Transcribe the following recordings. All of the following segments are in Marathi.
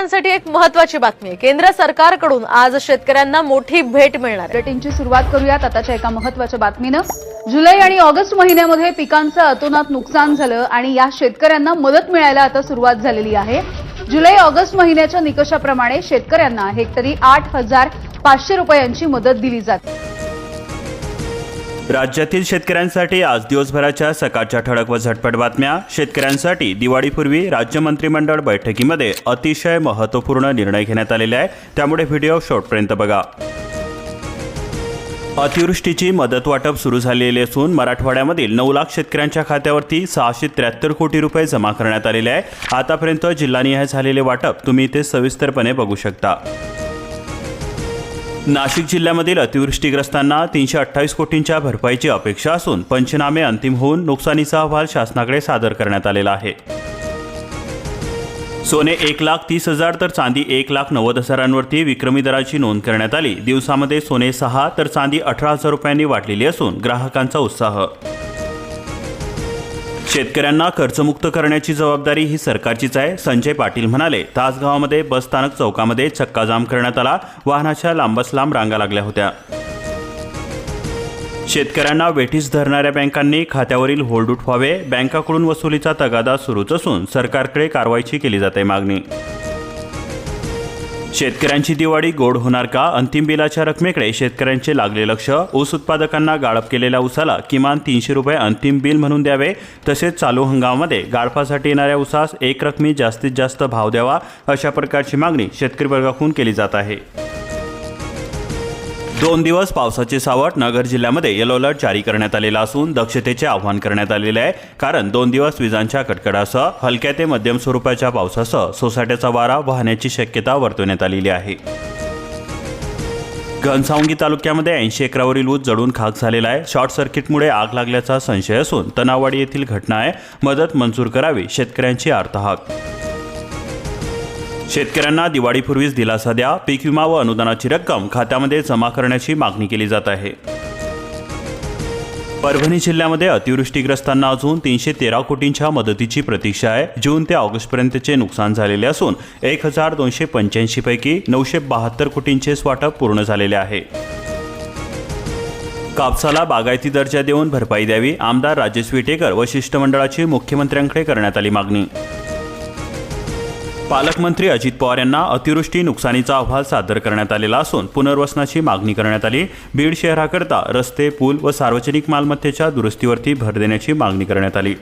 शेतकऱ्यांसाठी एक महत्वाची बातमी आहे. केंद्र सरकारकडून आज शेतकऱ्यांना मोठी भेट मिळणार बुलेटिनची सुरुवात करूयात. आताच्या एका महत्त्वाच्या बातमीनं. जुलै आणि ऑगस्ट महिन्यामध्ये पिकांचं अतोनात नुकसान झालं आणि या शेतकऱ्यांना मदत मिळायला आता सुरुवात झालेली आहे. जुलै ऑगस्ट महिन्याच्या निकषाप्रमाणे शेतकऱ्यांना हेक्टरी आठ हजार पाचशे रुपयांची मदत दिली जाते. राज्यातील शेतकऱ्यांसाठी आज दिवसभराच्या सकाळच्या ठळक व झटपट बातम्या. शेतकऱ्यांसाठी दिवाळीपूर्वी राज्य मंत्रिमंडळ बैठकीमध्ये अतिशय महत्त्वपूर्ण निर्णय घेण्यात आलेले आहे. त्यामुळे व्हिडिओ शेवटपर्यंत बघा. अतिवृष्टीची मदत वाटप सुरू झालेली असून मराठवाड्यामधील नऊ लाख शेतकऱ्यांच्या खात्यावरती सहाशे त्र्याहत्तर कोटी रुपये जमा करण्यात आलेले आहे. आतापर्यंत जिल्हानिहाय झालेले वाटप तुम्ही इथे सविस्तरपणे बघू शकता. नाशिक जिल्ह्यामधील अतिवृष्टीग्रस्तांना तीनशे अठ्ठावीस कोटींच्या भरपाईची अपेक्षा असून पंचनामे अंतिम होऊन नुकसानीचा अहवाल शासनाकडे सादर करण्यात आलेला आहे. सोने एक लाख तीस हजार तर चांदी एक लाख नव्वद हजारांवरती विक्रमी दराची नोंद करण्यात आली. दिवसामध्ये सोने सहा तर चांदी अठरा हजार रुपयांनी वाढलेली असून ग्राहकांचा उत्साह शेतकऱ्यांना खर्चमुक्त करण्याची जबाबदारी ही सरकारचीच आहे संजय पाटील म्हणाले. तासगावामध्ये बसस्थानक चौकामध्ये चक्काजाम करण्यात आला. वाहनाच्या लांबस लांब रांगा लागल्या होत्या. शेतकऱ्यांना वेठीस धरणाऱ्या बँकांनी खात्यावरील होल्ड उठवावे बँकाकडून वसुलीचा तगादा सुरूच असून सरकारकडे कारवाईची केली जाते मागणी. शेतकऱ्यांची दिवाळी गोड होणार का? अंतिम बिलाच्या रकमेकडे शेतकऱ्यांचे लागले लक्ष. ऊस उत्पादकांना गाळप केलेल्या ऊसाला किमान तीनशे रुपये अंतिम बिल म्हणून द्यावे. तसेच चालू हंगामामध्ये गाळपासाठी येणाऱ्या ऊसास एक रकमी जास्तीत जास्त भाव द्यावा अशा प्रकारची मागणी शेतकरी वर्गाकडून केली जात आहे. दोन दिवस पावसाचे सावट नगर जिल्ह्यामध्ये येलो अलर्ट जारी करण्यात आलेला असून दक्षतेचे आवाहन करण्यात आलेले आहे. कारण दोन दिवस विजांच्या कडकडासह हलक्या ते मध्यम स्वरूपाच्या पावसासह सोसाट्याचा वारा वाहण्याची शक्यता वर्तवण्यात आलेली आहे. घनसावंगी तालुक्यामध्ये ऐंशी एकरावरील ऊस जळून खाक झालेला आहे. शॉर्ट सर्किटमुळे आग लागल्याचा संशय असून तनावाडी येथील घटना आहे. मदत मंजूर करावी शेतकऱ्यांची आर्तहाक शेतकऱ्यांना दिवाळीपूर्वीच दिलासा द्या पीक विमा व अनुदानाची रक्कम खात्यामध्ये जमा करण्याची मागणी केली जात आहे. परभणी जिल्ह्यामध्ये अतिवृष्टीग्रस्तांना अजून तीनशे तेरा कोटींच्या मदतीची प्रतीक्षा आहे. जून ते ऑगस्टपर्यंतचे नुकसान झालेले असून एक हजार दोनशे पंच्याऐंशी पैकी नऊशे बहात्तर कोटींचेच वाटप पूर्ण झालेले आहे. कापसाला बागायती दर्जा देऊन भरपाई द्यावी आमदार राजेश विटेकर व शिष्टमंडळाची मुख्यमंत्र्यांकडे करण्यात आली मागणी. पालकमंत्री अजित पवार यांना अतिवृष्टी नुकसानीचा अहवाल सादर करण्यात आलेला असून पुनर्वसनाची मागणी करण्यात आली. बीड शहराकरता रस्ते पूल व सार्वजनिक मालमत्तेच्या दुरुस्तीवरती भर देण्याची मागणी करण्यात आली.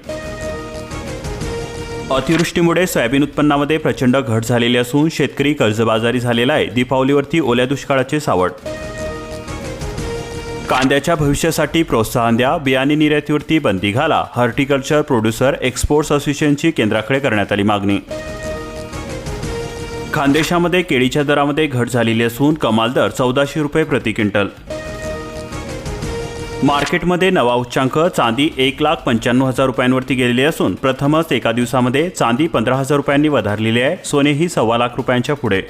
अतिवृष्टीमुळे सोयाबीन उत्पन्नामध्ये प्रचंड घट झालेली असून शेतकरी कर्जबाजारी झालेला आहे. दीपावलीवरती ओल्या दुष्काळाचे सावट. कांद्याच्या भविष्यासाठी प्रोत्साहन द्या. बियाणे निर्यातीवरती बंदी घाला. हॉर्टिकल्चर प्रोड्युसर एक्सपोर्ट्स असोसिएशनची केंद्राकडे करण्यात आली मागणी. खानदेशामध्ये केळीच्या दरामध्ये घट झालेली असून कमाल दर चौदाशे रुपये प्रति क्विंटल. मार्केटमध्ये नवा उच्चांक चांदी एक लाख पंच्याण्णव हजार रुपयांवरती गेलेली असून प्रथमच एका दिवसामध्ये चांदी पंधरा हजार रुपयांनी वधारलेली आहे. सोनेही सव्वा लाख रुपयांच्या पुढे.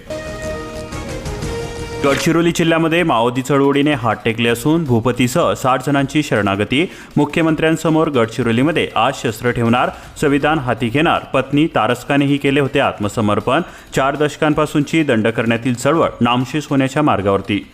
गडचिरोली जिल्ह्यामध्ये माओवादी चळवळीने हात टेकले असून भूपतीसह साठ जणांची शरणागती. मुख्यमंत्र्यांसमोर गडचिरोलीमध्ये आज शस्त्र ठेवणार संविधान हाती घेणार पत्नी तारस्कानेही केले होते आत्मसमर्पण. चार दशकांपासूनची दंड करण्यातील चळवळ नामशेष होण्याच्या मार्गावरती.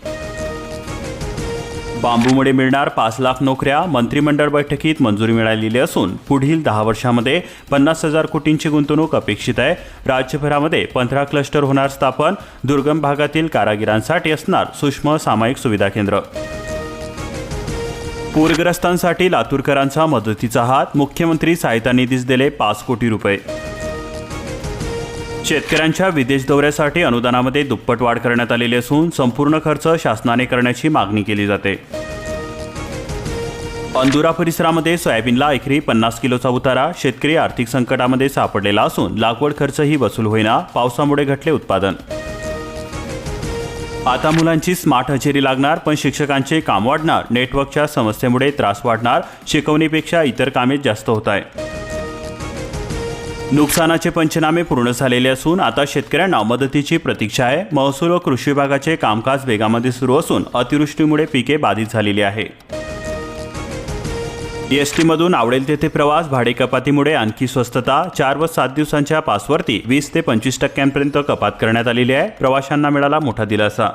बांबूमुळे मिळणार पाच लाख नोकऱ्या मंत्रिमंडळ बैठकीत मंजुरी मिळालेली असून पुढील दहा वर्षामध्ये पन्नास हजार कोटींची गुंतवणूक अपेक्षित आहे. राज्यभरामध्ये पंधरा क्लस्टर होणार स्थापन दुर्गम भागातील कारागिरांसाठी असणार सूक्ष्म सामायिक सुविधा केंद्र. पूरग्रस्तांसाठी लातूरकरांचा मदतीचा हात मुख्यमंत्री सहायता निधीस दिले पाच कोटी रुपये. शेतकऱ्यांच्या विदेश दौऱ्यासाठी अनुदानामध्ये दुप्पट वाढ करण्यात आलेली असून संपूर्ण खर्च शासनाने करण्याची मागणी केली जाते. अंदुरा परिसरामध्ये सोयाबीनला एकरी पन्नास किलोचा उतारा शेतकरी आर्थिक संकटामध्ये सापडलेला असून लागवड खर्चही वसूल होईना पावसामुळे घटले उत्पादन. आता मुलांची स्मार्ट हजेरी लागणार पण शिक्षकांचे काम वाढणार नेटवर्कच्या समस्येमुळे त्रास वाढणार शिकवणीपेक्षा इतर कामे जास्त होत आहे नुकसानाचे पंचनामे पूर्ण झालेले असून आता शेतकऱ्यांना मदतीची प्रतीक्षा आहे. महसूल व कृषी विभागाचे कामकाज वेगामध्ये सुरू असून अतिवृष्टीमुळे पिके बाधित झालेली आहे एस टीमधून आवडेल तेथे प्रवास भाडे कपातीमुळे आणखी स्वस्तता चार व सात दिवसांच्या पासवरती वीस ते पंचवीस टक्क्यांपर्यंत कपात करण्यात आलेली आहे. प्रवाशांना मिळाला मोठा दिलासा.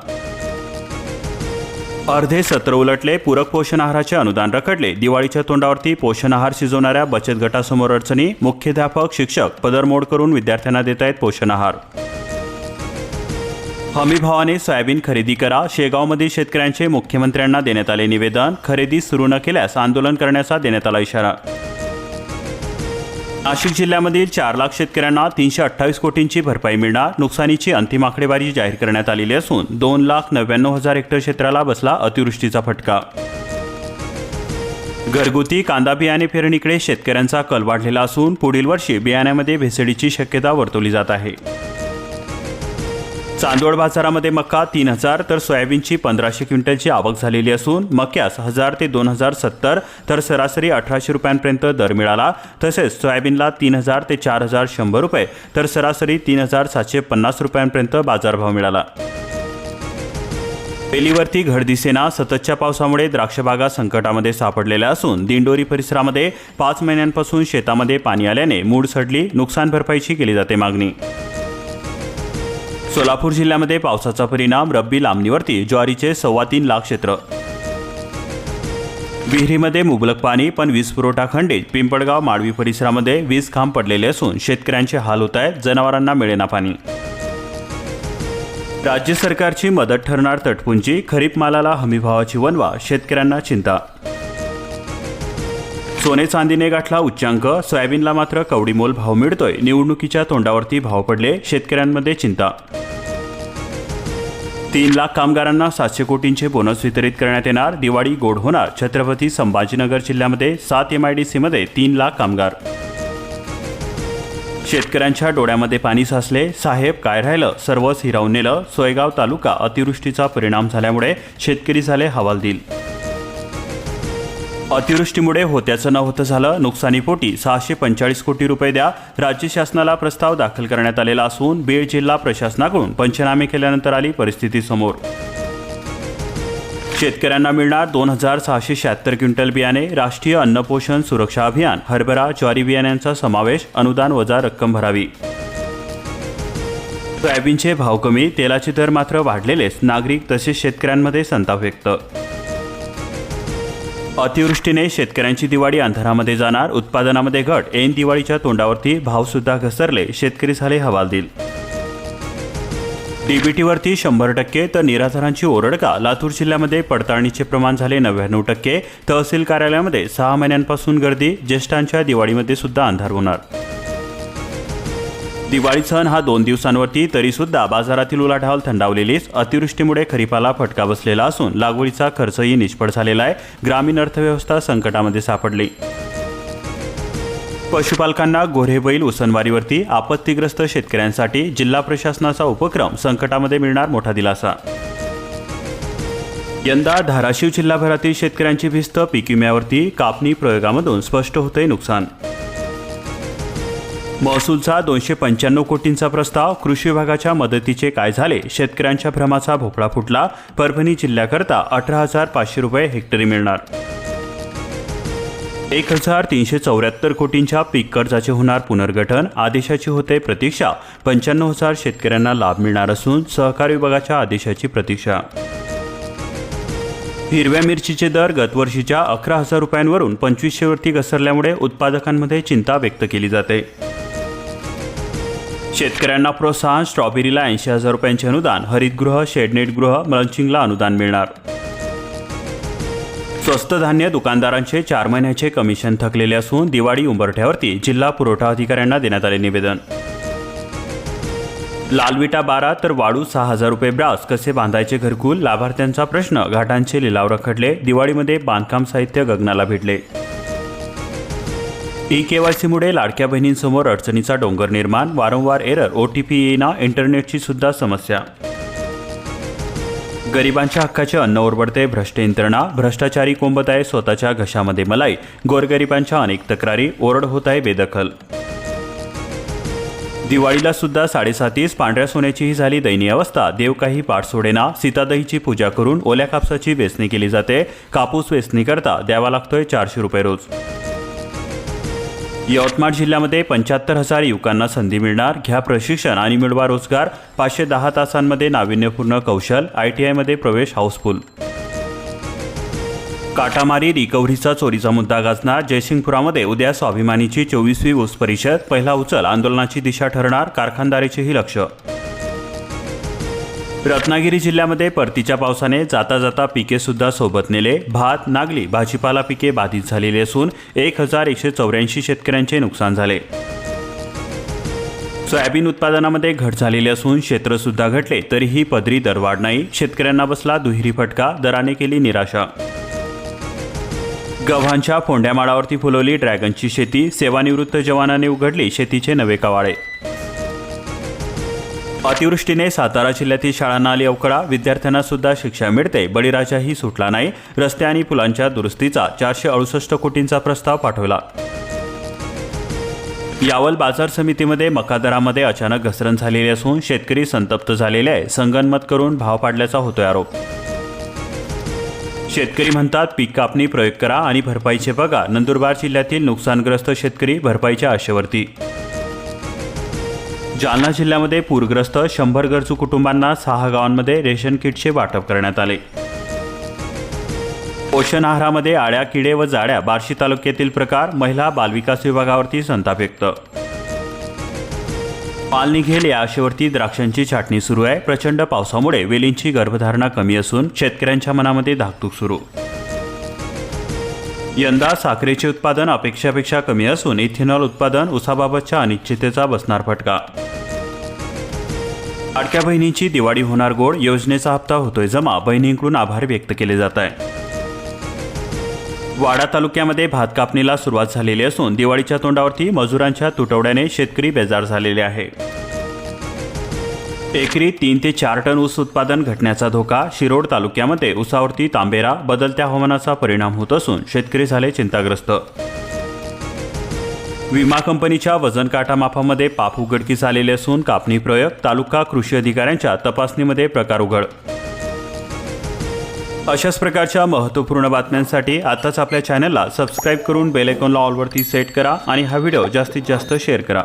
अर्धे सत्र उलटले पूरक पोषण आहाराचे अनुदान रखडले. दिवाळीच्या तोंडावरती पोषण आहार शिजवणाऱ्या बचत गटासमोर अडचणी मुख्याध्यापक शिक्षक पदरमोड करून विद्यार्थ्यांना देत आहेत पोषण आहार. हमीभावाने सोयाबीन खरेदी करा शेगावमधील शेतकऱ्यांचे मुख्यमंत्र्यांना देण्यात आले निवेदन खरेदी सुरू न केल्यास आंदोलन करण्याचा देण्यात आला इशारा. नाशिक जिल्ह्यामधील चार लाख शेतकऱ्यांना तीनशे अठ्ठावीस कोटींची भरपाई मिळणार. नुकसानीची अंतिम आकडेवारी जाहीर करण्यात आलेली असून दोन लाख नव्याण्णव हजार हेक्टर क्षेत्राला बसला अतिवृष्टीचा फटका. घरगुती कांदा बियाणे पेरणीकडे शेतकऱ्यांचा कल वाढलेला असून पुढील वर्षी बियाण्यामध्ये भेसळीची शक्यता वर्तवली जात आहे. चांदोड बाजारामध्ये मक्का तीन हजार तर सोयाबीनची पंधराशे क्विंटलची आवक झालेली असून मक्यास हजार ते दोन हजार सत्तर तर सरासरी अठराशे रुपयांपर्यंत दर मिळाला. तसेच सोयाबीनला तीन हजार ते चार हजार शंभर रुपये तर सरासरी तीन हजार सातशे पन्नास रुपयांपर्यंत बाजारभाव मिळाला. वेलीवरती घड दिसेना सततच्या पावसामुळे द्राक्षबागा संकटामध्ये सापडलेल्या असून दिंडोरी परिसरामध्ये पाच महिन्यांपासून शेतामध्ये पाणी आल्याने मूड सडली नुकसान भरपाईची केली जाते मागणी. सोलापूर जिल्ह्यामध्ये पावसाचा परिणाम रब्बी लांबणीवरती ज्वारीचे सव्वा तीन लाख क्षेत्र. विहिरीमध्ये मुबलक पाणी पण वीज पुरवठा खंडित. पिंपळगाव माडवी परिसरामध्ये वीज खांब पडलेले असून शेतकऱ्यांचे हाल होत आहेत जनावरांना मिळेना पाणी. राज्य सरकारची मदत ठरणार तटपुंजी खरीप मालाला हमीभावाची वनवा शेतकऱ्यांना चिंता. सोने चांदीने गाठला उच्चांक सोयाबीनला मात्र कवडीमोल भाव मिळतोय निवडणुकीच्या तोंडावरती भाव पडले शेतकऱ्यांमध्ये चिंता. तीन लाख कामगारांना सातशे कोटींचे बोनस वितरित करण्यात येणार. दिवाळी गोड होणार. छत्रपती संभाजीनगर जिल्ह्यामध्ये सात एम आय डी सीमध्ये तीन लाख कामगार. शेतकऱ्यांच्या डोळ्यामध्ये पाणी साचले. साहेब काय राहिलं? सर्वच हिरावून नेलं. सोयगाव तालुका अतिवृष्टीचा परिणाम झाल्यामुळे शेतकरी झाले हवालदिल. अतिवृष्टीमुळे होत्याचं न होतं झालं. नुकसानीपोटी सहाशे पंचेचाळीस कोटी रुपये द्या राज्य शासनाला प्रस्ताव दाखल करण्यात आलेला असून बीड जिल्हा प्रशासनाकडून पंचनामे केल्यानंतर आली परिस्थिती समोर. शेतकऱ्यांना मिळणार दोन हजार सहाशे शहात्तर क्विंटल बियाणे. राष्ट्रीय अन्न पोषण सुरक्षा अभियान. हरभरा ज्वारी बियाण्यांचा समावेश. अनुदान वजा रक्कम भरावी. सोयाबीनचे भाव कमी. तेलाचे दर मात्र वाढलेलेच. नागरिक तसेच शेतकऱ्यांमध्ये संताप व्यक्त अतिवृष्टीने शेतकऱ्यांची दिवाळी अंधारामध्ये जाणार उत्पादनामध्ये घट. ऐन दिवाळीच्या तोंडावरती भावसुद्धा घसरले शेतकरी झाले हवालदिल. डीबीटीवरती शंभर टक्के तर निराधारांची ओरड का लातूर जिल्ह्यामध्ये पडताळणीचे प्रमाण झाले नव्याण्णव टक्के. तहसील कार्यालयामध्ये सहा महिन्यांपासून गर्दी. ज्येष्ठांच्या दिवाळीमध्ये सुद्धा अंधार होणार. दिवाळी सण हा दोन दिवसांवरती तरी सुद्धा बाजारातील उलाढाल थंडावलेलीच अतिवृष्टीमुळे खरीपाला फटका बसलेला असून लागवडीचा खर्चही निष्फळ झालेला आहे. ग्रामीण अर्थव्यवस्था संकटामध्ये सापडली. पशुपालकांना गोरे बैल उसनवारीवरती आपत्तीग्रस्त शेतकऱ्यांसाठी जिल्हा प्रशासनाचा उपक्रम संकटामध्ये मिळणार मोठा दिलासा. यंदा धाराशिव जिल्हाभरातील शेतकऱ्यांची भिस्त पीक विम्यावरती कापणी प्रयोगामधून स्पष्ट होते नुकसान. महसूलचा दोनशे पंच्याण्णव कोटींचा प्रस्ताव कृषी विभागाच्या मदतीचे काय झाले? शेतकऱ्यांच्या भ्रमाचा भोपळा फुटला. परभणी जिल्ह्याकरता अठरा हजार पाचशे रुपये हेक्टरी मिळणार. एक हजार तीनशे चौऱ्याहत्तर कोटींच्या पीक कर्जाचे होणार पुनर्गठन. आदेशाची होते प्रतीक्षा. पंच्याण्णव हजार शेतकऱ्यांना लाभ मिळणार असून सहकार विभागाच्या आदेशाची प्रतीक्षा. हिरव्या मिरचीचे दर गतवर्षीच्या अकरा हजार रुपयांवरून पंचवीसशेवरती घसरल्यामुळे उत्पादकांमध्ये चिंता व्यक्त केली जाते. शेतकऱ्यांना प्रोत्साहन स्ट्रॉबेरीला ऐंशी हजार रुपयांचे अनुदान हरितगृह शेडनेटगृह मल्चिंगला अनुदान मिळणार. स्वस्त धान्य दुकानदारांचे चार महिन्याचे कमिशन थकलेले असून दिवाळी उंबरठ्यावरती जिल्हा पुरवठा अधिकाऱ्यांना देण्यात आले निवेदन. लालविटा बारा तर वाळू सहा हजार रुपये ब्रास कसे बांधायचे घरकुल? लाभार्थ्यांचा प्रश्न घाटांचे लिलाव रखडले दिवाळीमध्ये बांधकाम साहित्य गगनाला भिडले ई के वाय सीमुळे लाडक्या बहिणींसमोर अडचणीचा डोंगर निर्माण वारंवार एरर ओ टी पी येईना इंटरनेटची सुद्धा समस्या. गरिबांच्या हक्काचे अन्न ओरबडते भ्रष्ट यंत्रणा भ्रष्टाचारी कोंबत आहे स्वतःच्या घशामध्ये मलाई गोरगरिबांच्या अनेक तक्रारी ओरड होत आहे बेदखल. दिवाळीला सुद्धा साडेसातीस पांढऱ्या सोन्याचीही झाली दयनीय अवस्था देव काही पाठ सोडेना सीतादहीची पूजा करून ओल्या कापसाची वेचणी केली जाते कापूस वेचणी करता द्यावा लागतोय चारशे रुपये रोज. यवतमाळ जिल्ह्यामध्ये पंच्याहत्तर हजार युवकांना संधी मिळणार. घ्या प्रशिक्षण आणि मिळवा रोजगार. पाचशे दहा तासांमध्ये नाविन्यपूर्ण कौशल. आय टी आयमध्ये प्रवेश हाऊसफुल. काटामारी रिकव्हरीचा चोरीचा मुद्दा गाजणार. जयसिंगपुरामध्ये उद्या स्वाभिमानीची चोवीसवी ऊस परिषद. पहिला उचल आंदोलनाची दिशा ठरणार. कारखानदारीचेही लक्ष रत्नागिरी जिल्ह्यामध्ये परतीच्या पावसाने जाता जाता पिके सुद्धा सोबत नेले. भात नागली भाजीपाला पिके बाधित झालेली असून एक हजार एकशे चौऱ्याऐंशी शेतकऱ्यांचे नुकसान झाले. सोयाबीन उत्पादनामध्ये घट झालेली असून क्षेत्र सुद्धा घटले तरीही पदरी दरवाढ नाही. शेतकऱ्यांना बसला दुहेरी फटका दराने केली निराशा. गव्हांच्या फोंड्या माळावरती फुलवली ड्रॅगनची शेती सेवानिवृत्त जवानाने उघडली शेतीचे नवे कवाळे अतिवृष्टीने सातारा जिल्ह्यातील शाळांना आली अवकळा. विद्यार्थ्यांना सुद्धा शिक्षा मिळते. बळीराजाही सुटला नाही. रस्ते आणि पुलांच्या दुरुस्तीचा चारशे अडुसष्ट कोटींचा प्रस्ताव पाठवला. यावल बाजार समितीमध्ये मका दरामध्ये अचानक घसरण झालेली असून शेतकरी संतप्त झालेले आहे. संगनमत करून भाव पाडल्याचा होतोय आरोप. शेतकरी म्हणतात पीक कापणी प्रयोग करा आणि भरपाईचे बघा. नंदुरबार जिल्ह्यातील नुकसानग्रस्त शेतकरी भरपाईच्या आशेवरती. जालना जिल्ह्यामध्ये पूरग्रस्त शंभर गरजू कुटुंबांना सहा गावांमध्ये रेशन किटचे वाटप करण्यात आले. पोषण आहारामध्ये आळ्या किडे व जाड्या बार्शी तालुक्यातील प्रकार महिला बालविकास विभागावरती संताप व्यक्त. पाल निघेल या आशेवरती द्राक्षांची छाटणी सुरू आहे. प्रचंड पावसामुळे वेलींची गर्भधारणा कमी असून शेतकऱ्यांच्या मनामध्ये धाकधूक सुरू. यंदा साखरेचे उत्पादन अपेक्षापेक्षा कमी असून इथेनॉल उत्पादन उसाबाबतच्या अनिश्चिततेचा बसणार फटका अडक्या बहिणींची दिवाळी होणार गोड योजनेचा हप्ता होतोय जमा बहिणींकडून आभार व्यक्त केले जात आहे वाडा तालुक्यामध्ये भात कापणीला सुरुवात झालेली असून दिवाळीच्या तोंडावरती मजुरांच्या तुटवड्याने शेतकरी बेजार झालेले आहे. एकरी तीन ते चार टन ऊस उत्पादन घटण्याचा धोका शिरोड तालुक्यामध्ये ऊसावरती तांबेरा बदलत्या हवामानाचा परिणाम होत असून शेतकरी झाले चिंताग्रस्त. विमा कंपनीच्या वजन काटा माफामध्ये पाप उघडकीस आलेले असून कापणी प्रयोग तालुका कृषी अधिकाऱ्यांच्या तपासणीमध्ये प्रकार उघड. अशाच प्रकारच्या महत्त्वपूर्ण बातम्यांसाठी आताच आपल्या चॅनलला सबस्क्राईब करून बेलायकॉनला ऑलवरती सेट करा आणि हा व्हिडिओ जास्तीत जास्त शेअर करा.